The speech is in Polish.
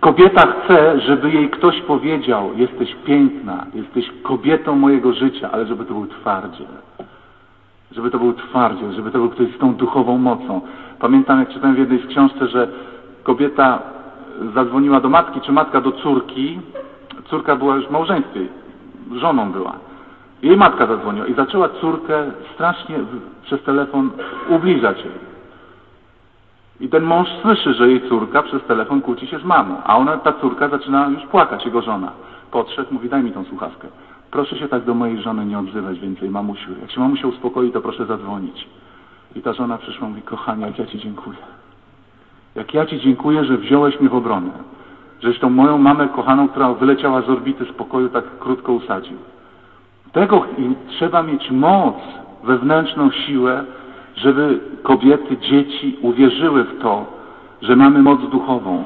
Kobieta chce, żeby jej ktoś powiedział, jesteś piękna, jesteś kobietą mojego życia, ale żeby to był twardziel. Żeby to był twardziel, żeby to był ktoś z tą duchową mocą. Pamiętam, jak czytałem w jednej z książce, że kobieta zadzwoniła do matki, czy matka do córki. Córka była już w małżeństwie, żoną była. Jej matka zadzwoniła i zaczęła córkę strasznie przez telefon ubliżać jej. I ten mąż słyszy, że jej córka przez telefon kłóci się z mamą, a ona, ta córka zaczyna już płakać, jego żona. Podszedł, mówi, daj mi tą słuchawkę. Proszę się tak do mojej żony nie odzywać więcej, mamusiu. Jak się mamusia uspokoi, to proszę zadzwonić. I ta żona przyszła i mówi, kochanie, jak ja Ci dziękuję. Jak ja Ci dziękuję, że wziąłeś mnie w obronę. Żeś tą moją mamę kochaną, która wyleciała z orbity spokoju, tak krótko usadził. Tego trzeba mieć moc, wewnętrzną siłę, żeby kobiety, dzieci uwierzyły w to, że mamy moc duchową.